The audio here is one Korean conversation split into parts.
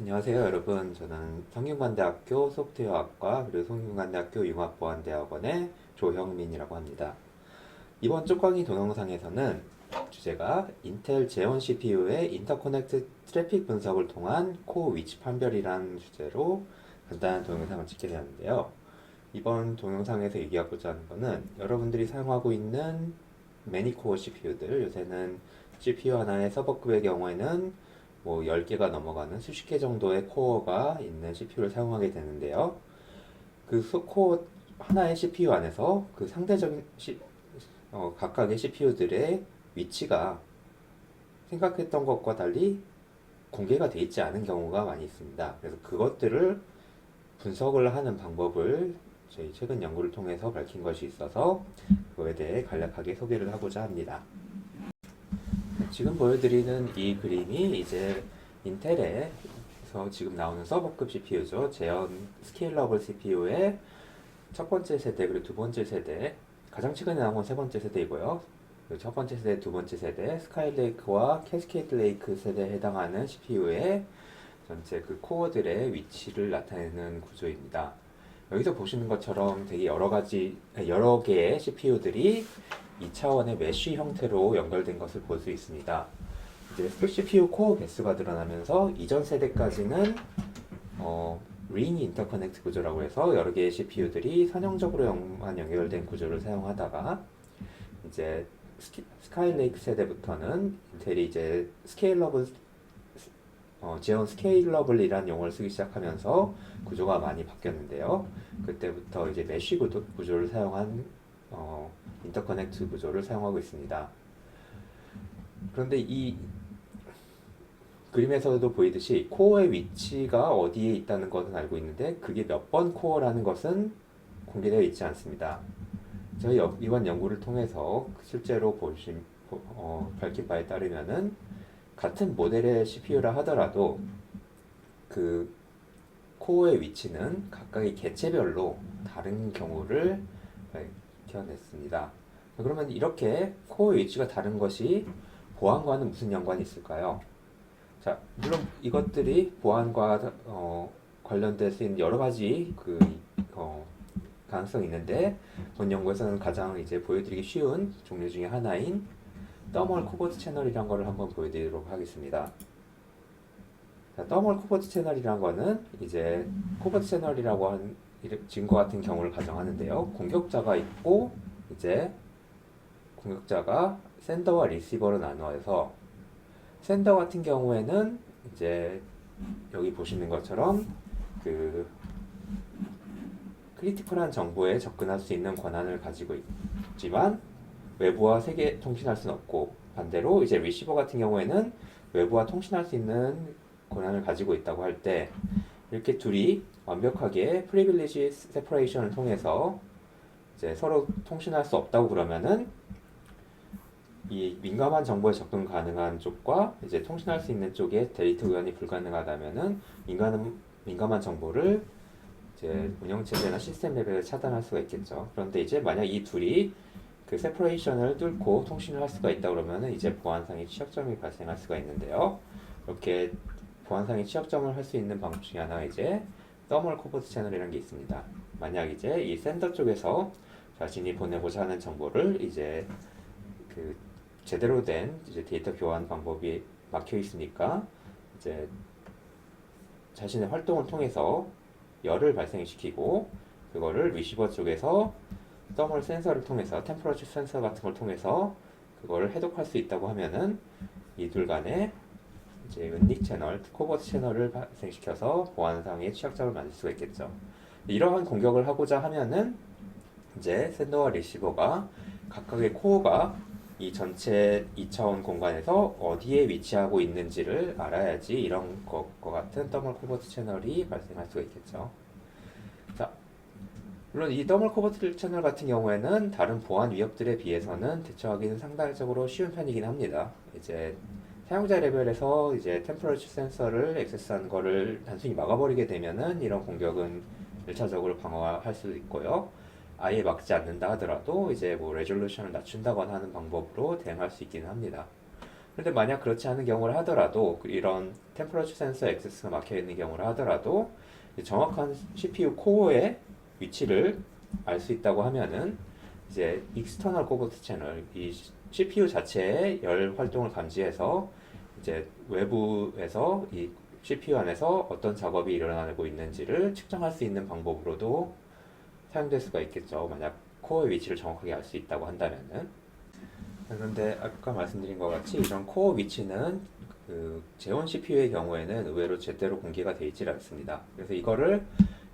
안녕하세요, 여러분. 저는 성균관대학교 소프트웨어학과 그리고 성균관대학교 융합보안대학원의 조형민이라고 합니다. 이번 쪽광이 동영상에서는 주제가 인텔 제온 CPU의 인터커넥트 트래픽 분석을 통한 코어 위치 판별이라는 주제로 간단한 동영상을 찍게 되었는데요. 이번 동영상에서 얘기하고자 하는 것은 여러분들이 사용하고 있는 매니코어 CPU들, 요새는 CPU 하나의 서버급의 경우에는 뭐 10개가 넘어가는 수십 개 정도의 코어가 있는 CPU를 사용하게 되는데요. 그 소- 코어 하나의 CPU 안에서 그 상대적인 시- 어, 각각의 CPU들의 위치가 생각했던 것과 달리 공개가 돼 있지 않은 경우가 많이 있습니다. 그래서 그것들을 분석을 하는 방법을 저희 최근 연구를 통해서 밝힌 것이 있어서 그거에 대해 간략하게 소개를 하고자 합니다. 지금 보여드리는 이 그림이 이제 인텔에서 지금 나오는 서버급 CPU죠. 제언 스케일러블 CPU의 첫 번째 세대 그리고 두 번째 세대 가장 최근에 나온 건 세 번째 세대이고요. 그첫 번째 세대, 두 번째 세대 스카이레이크와 캐스케이드 레이크 세대에 해당하는 CPU의 전체 그 코어들의 위치를 나타내는 구조입니다. 여기서 보시는 것처럼 되게 여러 가지 여러 개의 CPU들이 2차원의 메쉬 형태로 연결된 것을 볼 수 있습니다. 이제 CPU 코어 개수가 늘어나면서 이전 세대까지는 어, 링 인터커넥트 구조라고 해서 여러 개의 CPU들이 선형적으로만 연결된 구조를 사용하다가 이제 스키, 스카이레이크 세대부터는 인텔이 이제 스케일러블 어, 제온 스케일러블이라는 용어를 쓰기 시작하면서 구조가 많이 바뀌었는데요. 그때부터 이제 메쉬 구조, 구조를 사용한 어, 인터커넥트 구조를 사용하고 있습니다. 그런데 이 그림에서도 보이듯이 코어의 위치가 어디에 있다는 것은 알고 있는데 그게 몇 번 코어라는 것은 공개되어 있지 않습니다. 저희 여- 이번 연구를 통해서 실제로 보신 어, 밝힌 바에 따르면은 같은 모델의 CPU라 하더라도 그 코어의 위치는 각각의 개체별로 다른 경우를 밝혀냈습니다. 그러면 이렇게 코어의 위치가 다른 것이 보안과는 무슨 연관이 있을까요? 자, 물론 이것들이 보안과 어, 관련될 수 있는 여러 가지 그 어, 가능성이 있는데 본 연구에서는 가장 이제 보여드리기 쉬운 종류 중에 하나인 더멀 코버트 채널이란 거를 한번 보여드리도록 하겠습니다. 자, 더멀 코버트 채널이란 거는 이제 코버트 채널이라고 한 지금과 같은 경우를 가정하는데요. 공격자가 있고 이제 공격자가 센더와 리시버로 나누어서 센더 같은 경우에는 이제 여기 보시는 것처럼 그 크리티컬한 정보에 접근할 수 있는 권한을 가지고 있지만 외부와 세계 통신할 수는 없고 반대로 이제 리시버 같은 경우에는 외부와 통신할 수 있는 권한을 가지고 있다고 할 때 이렇게 둘이 완벽하게 프리빌리지 세퍼레이션을 통해서 이제 서로 통신할 수 없다고 그러면은 이 민감한 정보에 접근 가능한 쪽과 이제 통신할 수 있는 쪽에 데이터 교환이 불가능하다면은 민감한 민감한 정보를 이제 운영체제나 시스템 레벨에 차단할 수가 있겠죠. 그런데 이제 만약 이 둘이 그 세퍼레이션을 뚫고 통신을 할 수가 있다 그러면은 이제 보안상의 취약점이 발생할 수가 있는데요. 이렇게 보안상의 취약점을 할 수 있는 방법 중에 하나가 이제 더멀 코버트 채널이라는 게 있습니다. 만약 이제 이 센더 쪽에서 자신이 보내고자 하는 정보를 이제 그 제대로 된 이제 데이터 교환 방법이 막혀 있으니까 이제 자신의 활동을 통해서 열을 발생시키고 그거를 리시버 쪽에서 더멀 센서를 통해서 템퍼러처 센서 같은 걸 통해서 그거를 해독할 수 있다고 하면은 이둘 간에 이제 은닉 채널, 코버트 채널을 발생시켜서 보안상의 취약점을 만들 수가 있겠죠. 이러한 공격을 하고자 하면은 이제 센더와 리시버가 각각의 코어가 이 전체 2차원 공간에서 어디에 위치하고 있는지를 알아야지 이런 것과 같은 더멀 코버트 채널이 발생할 수가 있겠죠. 자, 물론 이 더멀 코버트 채널 같은 경우에는 다른 보안 위협들에 비해서는 대처하기는 상당적으로 쉬운 편이긴 합니다. 이제 사용자 레벨에서 이제 템퍼러처 센서를 액세스한 거를 단순히 막아버리게 되면은 이런 공격은 1차적으로 방어할 수도 있고요. 아예 막지 않는다 하더라도 이제 뭐 레졸루션을 낮춘다거나 하는 방법으로 대응할 수 있기는 합니다. 그런데 만약 그렇지 않은 경우를 하더라도 그 이런 템퍼러처 센서 액세스가 막혀 있는 경우를 하더라도 정확한 CPU 코어의 위치를 알 수 있다고 하면은 이제 익스터널 코버트 채널 이 CPU 자체의 열 활동을 감지해서 이제 외부에서 이 CPU 안에서 어떤 작업이 일어나고 있는지를 측정할 수 있는 방법으로도 사용될 수가 있겠죠. 만약 코어의 위치를 정확하게 알 수 있다고 한다면은. 그런데 아까 말씀드린 것 같이 이런 코어 위치는 그 재원 CPU의 경우에는 의외로 제대로 공개가 되어 있질 않습니다. 그래서 이거를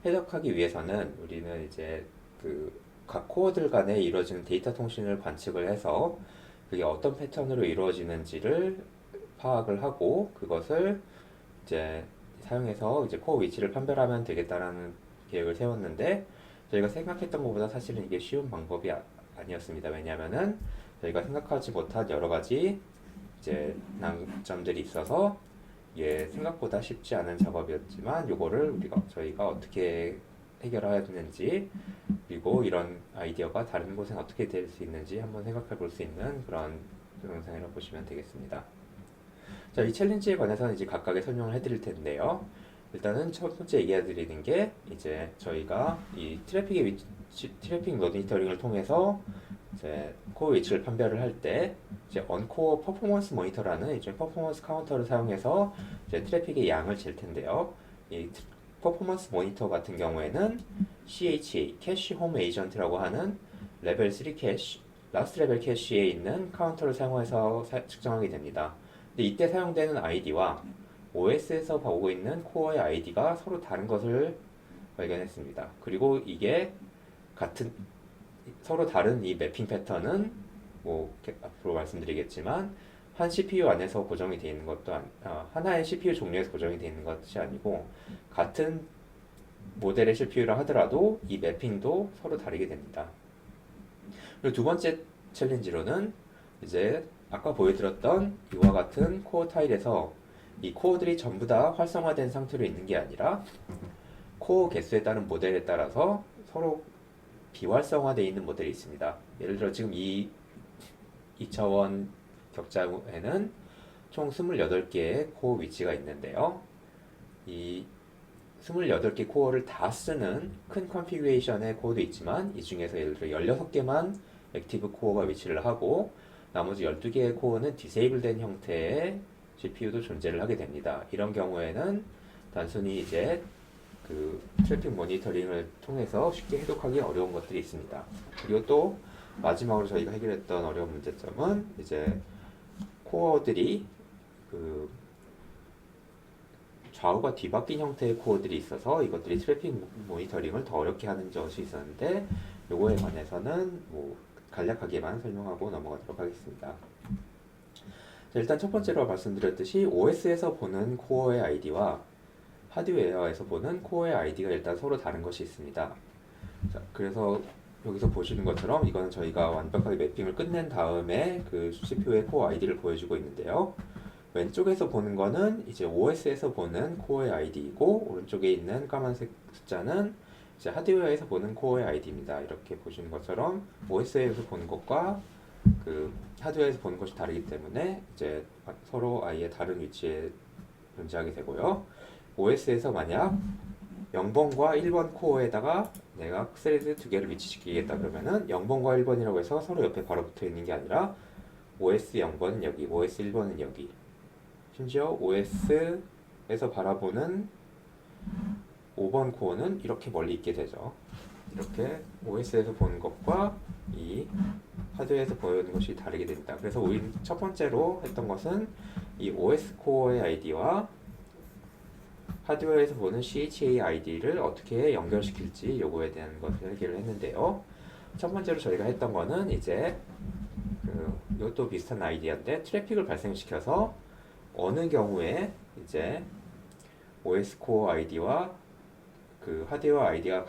해석하기 위해서는 우리는 이제 그 각 코어들 간에 이루어지는 데이터 통신을 관측을 해서 그게 어떤 패턴으로 이루어지는지를 파악을 하고 그것을 이제 사용해서 이제 코어 위치를 판별하면 되겠다라는 계획을 세웠는데 저희가 생각했던 것보다 사실은 이게 쉬운 방법이 아, 아니었습니다. 왜냐하면은 저희가 생각하지 못한 여러 가지 이제 난점들이 있어서 이게 생각보다 쉽지 않은 작업이었지만 요거를 우리가 저희가 어떻게 해결하였는지 그리고 이런 아이디어가 다른 곳엔 어떻게 될 수 있는지 한번 생각해 볼 수 있는 그런 동영상이라고 보시면 되겠습니다. 자, 이 챌린지에 관해서는 이제 각각의 설명을 해드릴 텐데요. 일단은 첫 번째 얘기해 드리는 게 이제 저희가 이 트래픽의 위치, 트래픽 모니터링을 통해서 이제 코어 위치를 판별을 할 때 이제 언코어 퍼포먼스 모니터라는 이제 퍼포먼스 카운터를 사용해서 이제 트래픽의 양을 잴 텐데요. 이 트- 퍼포먼스 모니터 같은 경우에는 CHA, 캐시 홈 에이전트라고 하는 레벨 3 캐시, 라스트 레벨 캐시에 있는 카운터를 사용해서 사- 측정하게 됩니다. 근데 이때 사용되는 아이디와 OS에서 보고 있는 코어의 아이디가 서로 다른 것을 발견했습니다. 그리고 이게 같은 서로 다른 이 매핑 패턴은 뭐 앞으로 말씀드리겠지만 한 CPU 안에서 고정이 되어 있는 것도 아니, 아, 하나의 CPU 종류에서 고정이 되어 있는 것이 아니고 같은 모델의 CPU라 하더라도 이 매핑도 서로 다르게 됩니다. 그리고 두 번째 챌린지로는 이제 아까 보여드렸던 이와 같은 코어 타일에서 이 코어들이 전부 다 활성화된 상태로 있는 게 아니라 코어 개수에 따른 모델에 따라서 서로 비활성화되어 있는 모델이 있습니다. 예를 들어 지금 이 2차원 격자에는 총 28개의 코어 위치가 있는데요. 이 28개 코어를 다 쓰는 큰 컨피그레이션의 코어도 있지만 이 중에서 예를 들어 16개만 액티브 코어가 위치를 하고 나머지 12개의 코어는 디세이블된 형태의 CPU도 존재를 하게 됩니다. 이런 경우에는 단순히 이제 그 트래픽 모니터링을 통해서 쉽게 해독하기 어려운 것들이 있습니다. 그리고 또 마지막으로 저희가 해결했던 어려운 문제점은 이제 코어들이 그 좌우가 뒤바뀐 형태의 코어들이 있어서 이것들이 트래픽 모니터링을 더 어렵게 하는 것이 있었는데 요거에 관해서는 뭐 간략하게만 설명하고 넘어가도록 하겠습니다. 자, 일단 첫 번째로 말씀드렸듯이 OS에서 보는 코어의 아이디와 하드웨어에서 보는 코어의 아이디가 일단 서로 다른 것이 있습니다. 자, 그래서 여기서 보시는 것처럼 이거는 저희가 완벽하게 매핑을 끝낸 다음에 그 CPU의 코어 아이디를 보여주고 있는데요. 왼쪽에서 보는 거는 이제 OS에서 보는 코어의 아이디이고 오른쪽에 있는 까만색 숫자는 이제 하드웨어에서 보는 코어의 아이디입니다. 이렇게 보시는 것처럼 OS에서 보는 것과 그 하드웨어에서 보는 것이 다르기 때문에 이제 서로 아예 다른 위치에 존재하게 되고요. OS에서 만약 0번과 1번 코어에다가 내가 스레드 두 개를 위치시키겠다 그러면은 0번과 1번이라고 해서 서로 옆에 바로 붙어 있는 게 아니라 OS 0번은 여기, OS 1번은 여기. 심지어 OS에서 바라보는 5번 코어는 이렇게 멀리 있게 되죠. 이렇게 OS에서 보는 것과 이 하드웨어에서 보이는 것이 다르게 됩니다. 그래서 첫 번째로 했던 것은 이 OS 코어의 아이디와 하드웨어에서 보는 CHA 아이디를 어떻게 연결시킬지 요거에 대한 것을 해결을 했는데요. 첫 번째로 저희가 했던 거는 이제 그 이것도 비슷한 아이디어인데 트래픽을 발생시켜서 어느 경우에 이제 OS 코어 아이디와 그 하드웨어 아이디가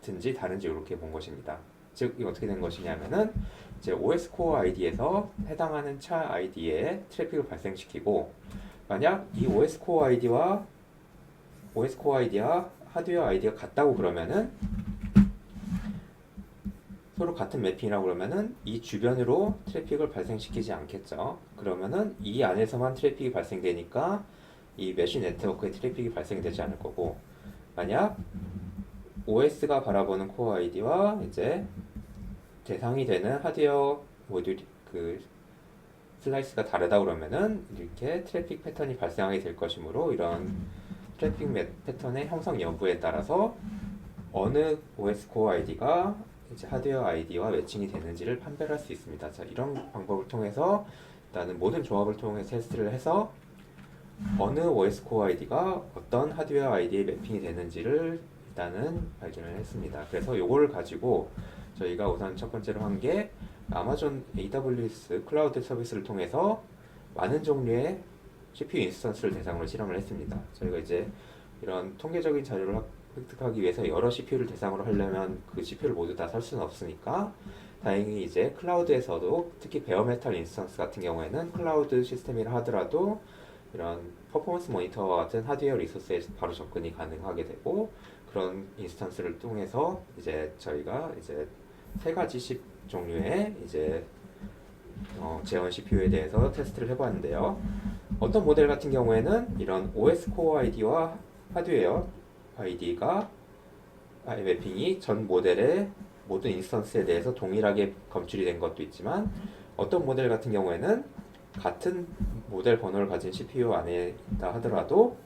같은지 다른지 이렇게 본 것입니다. 즉 이게 어떻게 된 것이냐면은 이제 OS 코어 아이디에서 해당하는 차 아이디에 트래픽을 발생시키고 만약 이 OS 코어 아이디와 OS 코어 아이디와 하드웨어 아이디가 같다고 그러면은 서로 같은 매핑이라고 그러면은 이 주변으로 트래픽을 발생시키지 않겠죠. 그러면은 이 안에서만 트래픽이 발생되니까 이 메쉬 네트워크에 트래픽이 발생되지 않을 거고 만약 OS가 바라보는 코어 아이디와 이제 대상이 되는 하드웨어 모듈 그 슬라이스가 다르다 그러면은 이렇게 트래픽 패턴이 발생하게 될 것이므로 이런 트래픽 매- 패턴의 형성 여부에 따라서 어느 OS 코어 아이디가 이제 하드웨어 아이디와 매칭이 되는지를 판별할 수 있습니다. 자, 이런 방법을 통해서 일단은 모든 조합을 통해서 테스트를 해서 어느 OS 코어 아이디가 어떤 하드웨어 아이디에 매핑이 되는지를 일단은 발견을 했습니다. 그래서 이걸 가지고 저희가 우선 첫 번째로 한 게 아마존 AWS 클라우드 서비스를 통해서 많은 종류의 CPU 인스턴스를 대상으로 실험을 했습니다. 저희가 이제 이런 통계적인 자료를 확- 획득하기 위해서 여러 CPU를 대상으로 하려면 그 CPU를 모두 다 살 수는 없으니까 다행히 이제 클라우드에서도 특히 베어메탈 인스턴스 같은 경우에는 클라우드 시스템이라 하더라도 이런 퍼포먼스 모니터와 같은 하드웨어 리소스에 바로 접근이 가능하게 되고 그런 인스턴스를 통해서 이제 저희가 이제 세 가지 십 종류의 이제 어, 재원 CPU에 대해서 테스트를 해봤는데요. 어떤 모델 같은 경우에는 이런 OS 코어 아이디와 하드웨어 아이디가 아이 매핑이 전 모델의 모든 인스턴스에 대해서 동일하게 검출이 된 것도 있지만 어떤 모델 같은 경우에는 같은 모델 번호를 가진 CPU 안에 있다 하더라도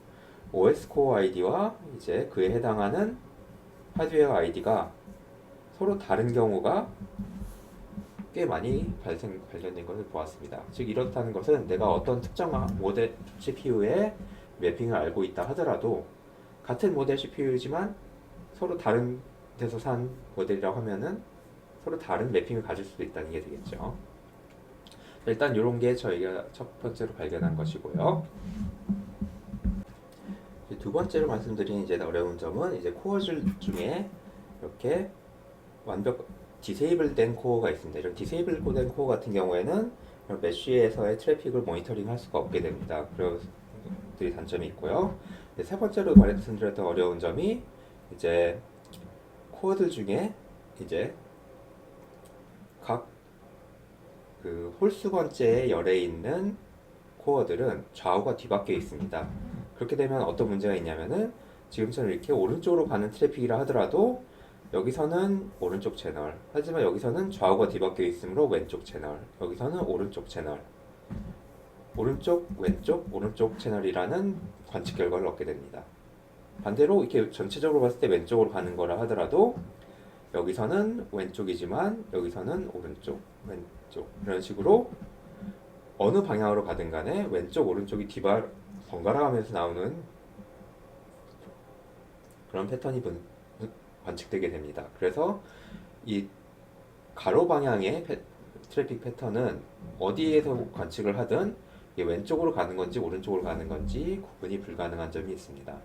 OS 코어 아이디와 이제 그에 해당하는 하드웨어 아이디가 서로 다른 경우가 꽤 많이 발생 발견된 것을 보았습니다. 즉 이렇다는 것은 내가 어떤 특정 모델 CPU의 매핑을 알고 있다 하더라도 같은 모델 CPU이지만 서로 다른 데서 산 모델이라고 하면은 서로 다른 매핑을 가질 수도 있다는 게 되겠죠. 일단 이런 게 저희가 첫 번째로 발견한 것이고요. 두 번째로 말씀드린 이제 어려운 점은 이제 코어들 중에 이렇게 완벽 디세이블 된 코어가 있습니다. 이런 디세이블 된 코어 같은 경우에는 메쉬에서의 트래픽을 모니터링 할 수가 없게 됩니다. 그런 단점이 있고요. 세 번째로 말씀드렸던 어려운 점이 이제 코어들 중에 이제 각 그 홀수 번째의 열에 있는 코어들은 좌우가 뒤바뀌어 있습니다. 그렇게 되면 어떤 문제가 있냐면은 지금처럼 이렇게 오른쪽으로 가는 트래픽이라 하더라도 여기서는 오른쪽 채널 하지만 여기서는 좌우가 뒤바뀌어 있으므로 왼쪽 채널 여기서는 오른쪽 채널 오른쪽 왼쪽 오른쪽 채널이라는 관측 결과를 얻게 됩니다. 반대로 이렇게 전체적으로 봤을 때 왼쪽으로 가는 거라 하더라도 여기서는 왼쪽이지만 여기서는 오른쪽 왼쪽 이런 식으로 어느 방향으로 가든 간에 왼쪽 오른쪽이 뒤발 번갈아 가면서 나오는 그런 패턴이 분- 관측되게 됩니다. 그래서 이 가로 방향의 패- 트래픽 패턴은 어디에서 관측을 하든 왼쪽으로 가는 건지 오른쪽으로 가는 건지 구분이 불가능한 점이 있습니다.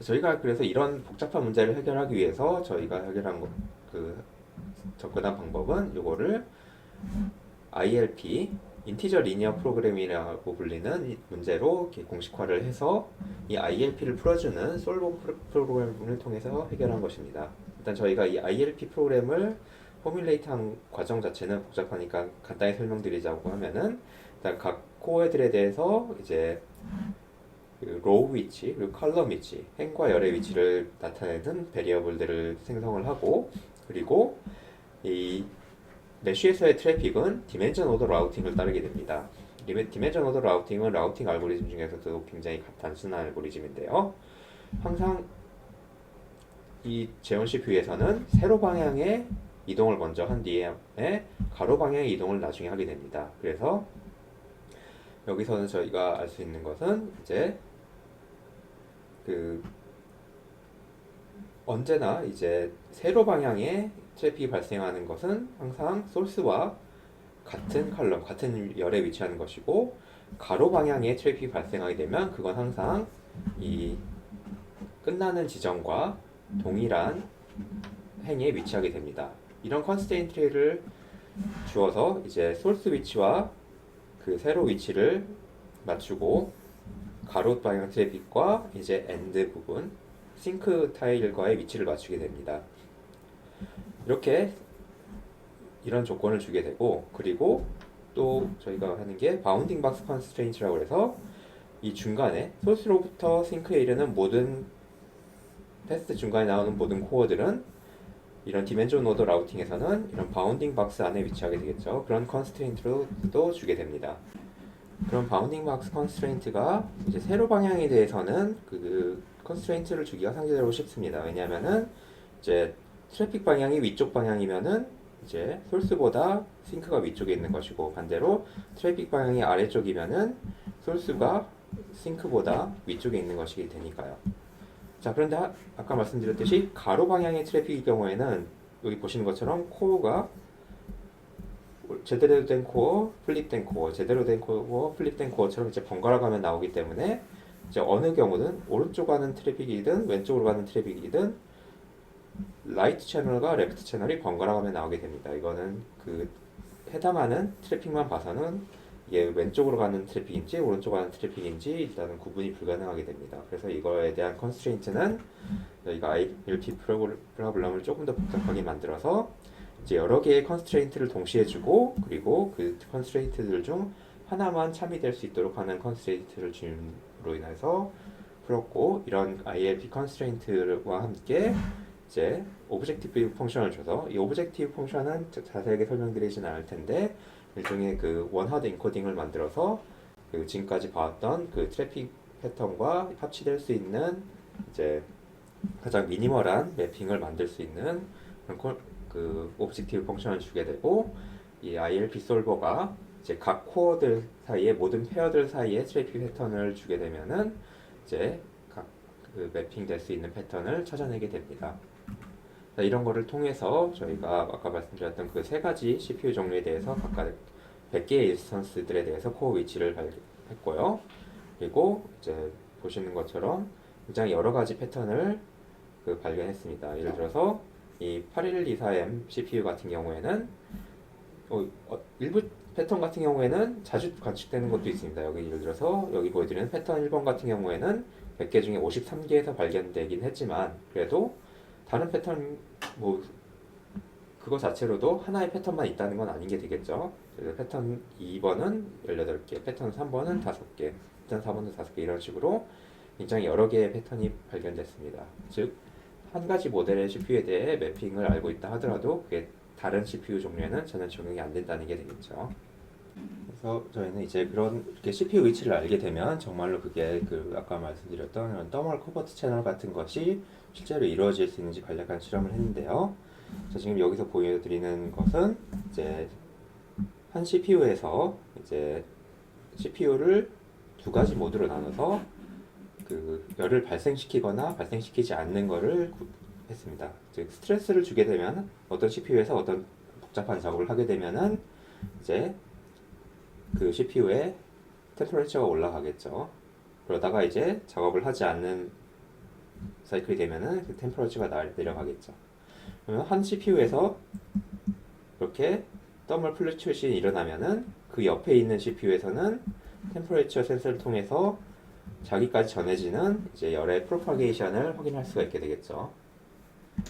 저희가 그래서 이런 복잡한 문제를 해결하기 위해서 저희가 해결한 거- 그 접근한 방법은 이거를 ILP 인티저 리니어 프로그램이라고 불리는 이 문제로 공식화를 해서 이 ILP를 풀어주는 프로- 프로그램을 통해서 해결한 것입니다. 일단 저희가 이 ILP 프로그램을 포뮬레이트한 과정 자체는 복잡하니까 간단히 설명드리자고 하면은 일단 각 코어들에 대해서 이제 그 로우 위치 그리고 컬럼 위치 행과 열의 위치를 나타내는 베리어블들을 생성을 하고 그리고 이 메쉬에서의 트래픽은 디멘전 오더 라우팅을 따르게 됩니다. 디멘- 디멘전 오더 라우팅은 라우팅 알고리즘 중에서도 굉장히 단순한 알고리즘인데요. 항상 이 재원 CPU에서는 세로 방향의 이동을 먼저 한 뒤에 가로 방향의 이동을 나중에 하게 됩니다. 그래서 여기서는 저희가 알 수 있는 것은 이제 그 언제나 이제 세로 방향의 트래픽이 발생하는 것은 항상 소스와 같은 컬럼, 같은 열에 위치하는 것이고 가로 방향의 트래픽이 발생하게 되면 그건 항상 이 끝나는 지점과 동일한 행에 위치하게 됩니다. 이런 컨스테인트를 주어서 이제 소스 위치와 그 세로 위치를 맞추고 가로 방향 트래픽과 이제 엔드 부분 싱크 타일과의 위치를 맞추게 됩니다. 이렇게 이런 조건을 주게 되고 그리고 또 저희가 하는 게 바운딩 박스 컨스트레인트라고 해서 이 중간에 소스로부터 싱크에 이르는 모든 패스트 중간에 나오는 모든 코어들은 이런 디멘전 오더 라우팅에서는 이런 바운딩 박스 안에 위치하게 되겠죠. 그런 컨스트레인트도 주게 됩니다. 그럼 바운딩 박스 컨스트레인트가 이제 세로 방향에 대해서는 그 컨스트레인트를 주기가 상대적으로 쉽습니다. 왜냐하면은 이제 트래픽 방향이 위쪽 방향이면은 이제 소스보다 싱크가 위쪽에 있는 것이고 반대로 트래픽 방향이 아래쪽이면은 소스가 싱크보다 위쪽에 있는 것이기 되니까요. 자 그런데 아- 아까 말씀드렸듯이 가로 방향의 트래픽의 경우에는 여기 보시는 것처럼 코어가 제대로 된 코어, 플립된 코어, 제대로 된 코어, 플립된 코어처럼 이제 번갈아 가면 나오기 때문에 이제 어느 경우든 오른쪽 가는 트래픽이든 왼쪽으로 가는 트래픽이든 라이트 채널과 레프트 채널이 번갈아 가면 나오게 됩니다. 이거는 그 해당하는 트래픽만 봐서는 이게 왼쪽으로 가는 트래픽인지 오른쪽 가는 트래픽인지 일단은 구분이 불가능하게 됩니다. 그래서 이거에 대한 컨스트레인트는 저희가 ILP 프로그램을 조금 더 복잡하게 만들어서 이제 여러 개의 컨스트레인트를 동시에 주고 그리고 그 컨스트레인트들 중 하나만 참이될 수 있도록 하는 컨스트레인트를 줌으로 인해서 풀었고 이런 ILP 컨스트레인트와 함께 이제 오브젝티브 펑션을 줘서 이 오브젝티브 펑션은 자- 자세하게 설명드리지는 않을 텐데 일종의 그 원하드 인코딩을 만들어서 그 지금까지 봐왔던 그 트래픽 패턴과 합치될 수 있는 이제 가장 미니멀한 매핑을 만들 수 있는 그런 코- 그 오브젝티브 펑션을 주게 되고 이 ILP 솔버가 이제 각 코어들 사이에 모든 페어들 사이에 트래픽 패턴을 주게 되면은 이제 각 그 매핑 될 수 있는 패턴을 찾아내게 됩니다. 자, 이런 거를 통해서 저희가 아까 말씀드렸던 그 세 가지 CPU 종류에 대해서 각각 100개의 인스턴스들에 대해서 코어 위치를 발견했고요. 그리고 이제 보시는 것처럼 굉장히 여러 가지 패턴을 그 발견했습니다. 예를 들어서 이 8124M CPU 같은 경우에는 어, 어, 일부 패턴 같은 경우에는 자주 관측되는 것도 있습니다. 여기 예를 들어서 여기 보여드리는 패턴 1번 같은 경우에는 100개 중에 53개에서 발견되긴 했지만 그래도 다른 패턴 뭐 그거 자체로도 하나의 패턴만 있다는 건 아닌 게 되겠죠. 그래서 패턴 2번은 18개, 패턴 3번은 5개, 패턴 4번은 5개 이런 식으로 굉장히 여러 개의 패턴이 발견됐습니다. 즉, 한 가지 모델의 CPU에 대해 매핑을 알고 있다 하더라도 그게 다른 CPU 종류에는 전혀 적용이 안 된다는 게 되겠죠. 그래서 저희는 이제 그런 이렇게 CPU 위치를 알게 되면 정말로 그게 그 아까 말씀드렸던 이런 더멀 커버트 채널 같은 것이 실제로 이루어질 수 있는지 간략한 실험을 했는데요. 자, 지금 여기서 보여드리는 것은 이제 한 CPU에서 이제 CPU를 두 가지 모드로 나눠서 그 열을 발생시키거나 발생시키지 않는 구- 했습니다. 즉 스트레스를 주게 되면 어떤 CPU에서 어떤 복잡한 작업을 하게 되면은 이제 그 CPU의 템퍼레처가 올라가겠죠. 그러다가 이제 작업을 하지 않는 사이클이 되면은 그 템퍼레처가 나- 내려가겠죠. 그러면 한 CPU에서 이렇게 더멀 플루츄에이션이 일어나면은 그 옆에 있는 CPU에서는 템퍼레처 센서를 통해서 자기까지 전해지는 이제 열의 프로파게이션을 확인할 수가 있게 되겠죠.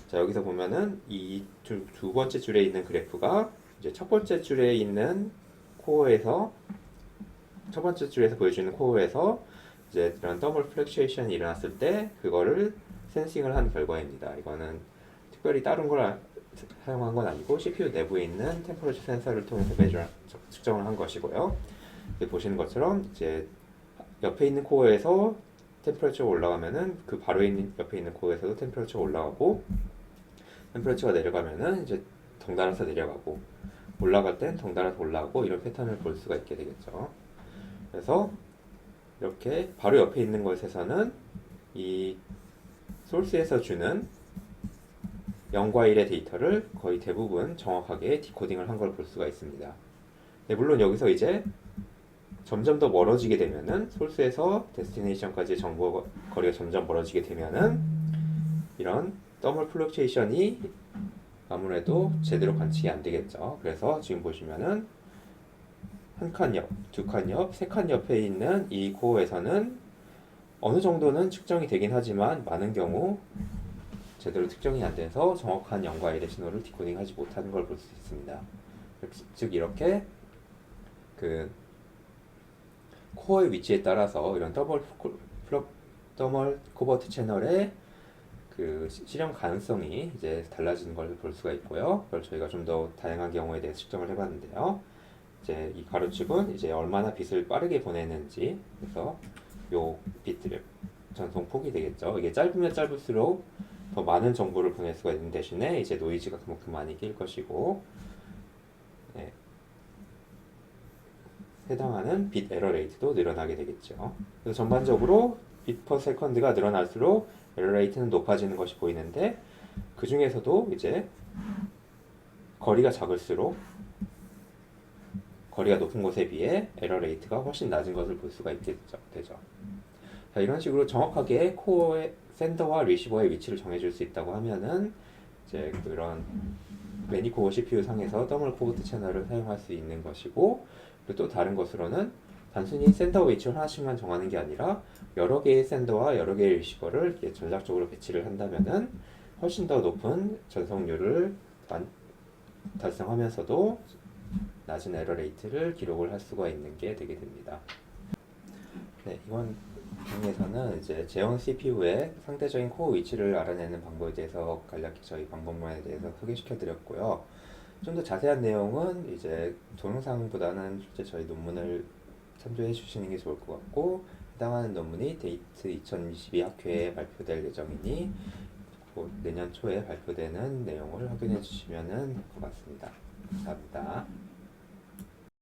자 여기서 보면은 이두 번째 줄에 있는 그래프가 이제 첫 번째 줄에 있는 코어에서 첫 번째 줄에서 보여주는 코어에서 이제 이런 더멀 플렉슈에이션이 일어났을 때 그거를 센싱을 한 결과입니다. 이거는 특별히 다른 걸 아- 사용한 건 아니고 CPU 내부에 있는 템퍼레처 센서를 통해서 매저 측정을 한 것이고요. 보시는 것처럼 이제 옆에 있는 코어에서 템퍼레처가 올라가면은 그 바로 있는 옆에 있는 코어에서도 템퍼레처가 올라가고 템퍼레처가 내려가면은 이제 덩달아서 내려가고 올라갈 땐 덩달아서 올라가고 이런 패턴을 볼 수가 있게 되겠죠. 그래서 이렇게 바로 옆에 있는 것에서는 이 소스에서 주는 0과 1의 데이터를 거의 대부분 정확하게 디코딩을 한 걸 볼 수가 있습니다. 네, 물론 여기서 이제 점점 더 멀어지게 되면은 소스에서 데스티네이션까지의 정보 거리가 점점 멀어지게 되면은 이런 더멀 플럭체이션이 아무래도 제대로 관측이 안 되겠죠. 그래서 지금 보시면은 한 칸 옆, 두 칸 옆, 세 칸 옆에 있는 이 코어에서는 어느 정도는 측정이 되긴 하지만 많은 경우 제대로 특정이 안 돼서 정확한 0과 1의 신호를 디코딩하지 못하는 걸 볼 수 있습니다. 즉 이렇게 그 코어의 위치에 따라서 이런 더블 더멀 코버트 채널의 그 시- 실현 가능성이 이제 달라지는 걸 볼 수가 있고요. 그걸 저희가 좀 더 다양한 경우에 대해서 측정을 해봤는데요. 이제 이 가로축은 이제 얼마나 빛을 빠르게 보내는지 그래서 요 빛들을 전송 폭이 되겠죠. 이게 짧으면 짧을수록 더 많은 정보를 보낼 수가 있는 대신에 이제 노이즈가 그만큼 많이 낄 것이고 네. 해당하는 빛 에러 레이트도 늘어나게 되겠죠. 그래서 전반적으로 빛 퍼 세컨드가 늘어날수록 레이트는 높아지는 것이 보이는데 그 중에서도 이제 거리가 작을수록 거리가 높은 곳에 비해 에러 레이트가 훨씬 낮은 것을 볼 수가 있게 되죠. 자, 이런 식으로 정확하게 코어의 샌더와 리시버의 위치를 정해줄 수 있다고 하면은 이제 그런 매니코어 CPU 상에서 더멀 코버트 채널을 사용할 수 있는 것이고 그리고 또 다른 것으로는 단순히 샌더 위치를 하나씩만 정하는 게 아니라 여러 개의 샌더와 여러 개의 리시버를 전략적으로 배치를 한다면은 훨씬 더 높은 전송률을 만- 달성하면서도 낮은 에러 레이트를 기록을 할 수가 있는 게 되게 됩니다. 네, 이번 강의에서는 이제 제형 CPU의 상대적인 코어 위치를 알아내는 방법에 대해서 간략히 저희 방법론에 대해서 소개시켜 드렸고요. 좀 더 자세한 내용은 이제 동영상보다는 실제 저희 논문을 참조해 주시는 게 좋을 것 같고 해당하는 논문이 데이트 2022 학회에 발표될 예정이니 곧 내년 초에 발표되는 내용을 확인해 주시면 될 것 같습니다. 감사합니다.